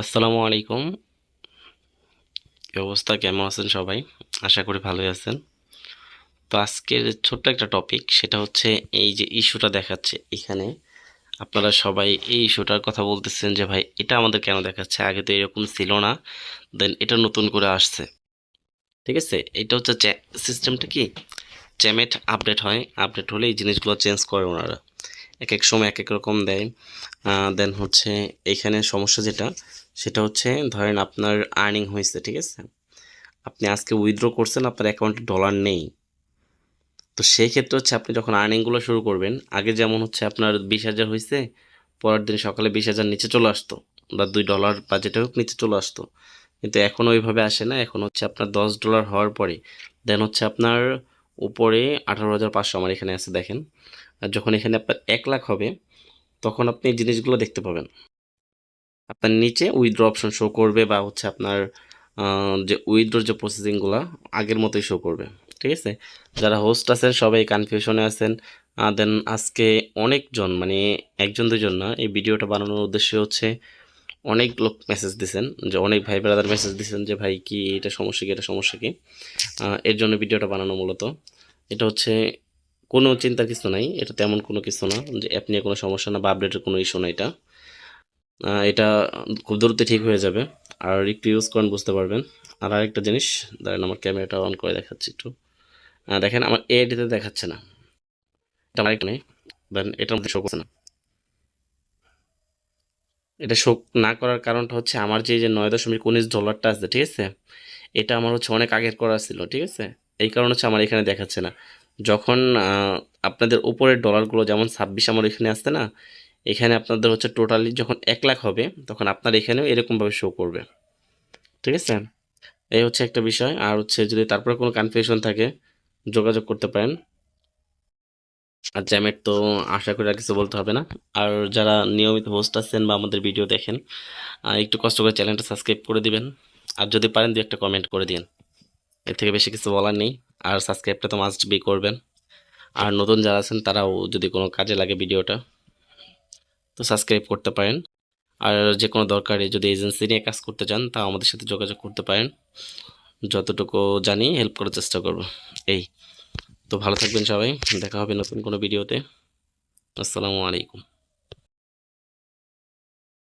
আসসালামু আলাইকুম। অবস্থা? কেমন আছেন সবাই? আশা করি ভালোই আছেন। তো আজকের ছোট্ট একটা টপিক সেটা হচ্ছে এই যে ইস্যুটা দেখাচ্ছে এখানে। আপনারা সবাই এই ইস্যুটার কথা বলতেছেন যে, ভাই, এটা আমাদের কেন দেখাচ্ছে? আগে তো এরকম ছিল না। দেন এটা নতুন করে আসছে। ঠিক আছে? এটা হচ্ছে সিস্টেমটা কি? চ্যামেট আপডেট হয়। আপডেট হলে এই জিনিসগুলো চেঞ্জ করে ওনারা। এক এক সময় এক এক রকম দেয়। দেন হচ্ছে এইখানে সমস্যা যেটা, সেটা হচ্ছে ধরেন আপনার আর্নিং হয়েছে, ঠিক আছে? আপনি আজকে উইথড্র করছেন, আপনার অ্যাকাউন্টে ডলার নেই। তো সেই ক্ষেত্রে হচ্ছে আপনি যখন আর্নিংগুলো শুরু করবেন, আগে যেমন হচ্ছে আপনার বিশ হাজার হয়েছে, পরের দিন সকালে বিশ হাজার নিচে চলে আসতো বা দুই ডলার বা যেটা হোক নিচে চলে আসতো। কিন্তু এখন ওইভাবে আসে না, এখন হচ্ছে আপনার দশ ডলার হওয়ার পরে। দেন হচ্ছে আপনার উপরে আঠারো হাজার পাঁচশো আমার এখানে আছে, দেখেন। আর যখন এখানে আপনার এক লাখ হবে, তখন আপনি জিনিসগুলো দেখতে পাবেন। আপনার নিচে উইথড্র অপশন শো করবে বা হচ্ছে আপনার যে উইথড্রোর যে প্রসেসিংগুলো আগের মতোই শো করবে, ঠিক আছে? যারা হোস্ট আছেন, সবাই কনফিউশনে আছেন। দেন আজকে অনেকজন মানে একজন দুজন না, এই ভিডিওটা বানানোর উদ্দেশ্য হচ্ছে অনেক লোক মেসেজ দিছেন, যে অনেক ভাই ব্রাদার মেসেজ দিছেন যে, ভাই, কি এটা সমস্যা কি, এটা সমস্যা কি? এর জন্য ভিডিওটা বানানো মূলত। এটা হচ্ছে কোনো চিন্তার কিছু নাই, এটা তেমন কোনো কিছু না যে অ্যাপ নিয়ে কোনো সমস্যা না বা আপডেটের কোনো ইস্যু না এটা। এটা খুব দ্রুত ঠিক হয়ে যাবে। আর একটু ইউজ করেন, বুঝতে পারবেন। আর আরেকটা জিনিস দাঁড়ান আমার ক্যামেরাটা অন করে দেখাচ্ছি একটু। দেখেন, আমার এডিতে দেখাচ্ছে না। এটা আমার নেই। দেন এটার মধ্যে শো করছে না। এটা শো না করার কারণটা হচ্ছে আমার যে যে নয় দশমিক উনিশ ডলারটা আছে, ঠিক আছে? এটা আমার হচ্ছে অনেক আগের করা ছিল, ঠিক আছে? এই কারণে হচ্ছে আমার এখানে দেখাচ্ছে না। যখন আপনাদের উপরের ডলারগুলো যেমন ছাব্বিশ আমার এখানে আসছে না, এখানে আপনাদের হচ্ছে টোটালি যখন এক লাখ হবে, তখন আপনার এখানেও এরকমভাবে শো করবে। ঠিক আছে? এই হচ্ছে একটা বিষয়। আর হচ্ছে যদি তারপরে কোনো কনফিউশন থাকে, যোগাযোগ করতে পারেন। আর জ্যামের তো আশা করি আর কিছু বলতে হবে না। আর যারা নিয়মিত হোস্ট আছেন বা আমাদের ভিডিও দেখেন একটু কষ্ট করে চ্যানেলটা সাবস্ক্রাইব করে দিবেন। আর যদি পারেন দু একটা কমেন্ট করে দিন। এর থেকে বেশি কিছু বলার নেই। আর সাবস্ক্রাইবটা তো মাস্ট বি করবেন। আর নতুন যারা আছেন, তারাও যদি কোনো কাজে লাগে ভিডিওটা, তো সাবস্ক্রাইব করতে পারেন। আর যে কোনো দরকারে যদি এজেন্সি নিয়ে কাজ করতে চান, তা আমাদের সাথে যোগাযোগ করতে পারেন। যতটুকু জানি হেল্প করার চেষ্টা করব। এই। তো ভালো থাকবেন সবাই। দেখা হবে নতুন কোনো ভিডিওতে। আসসালামু আলাইকুম।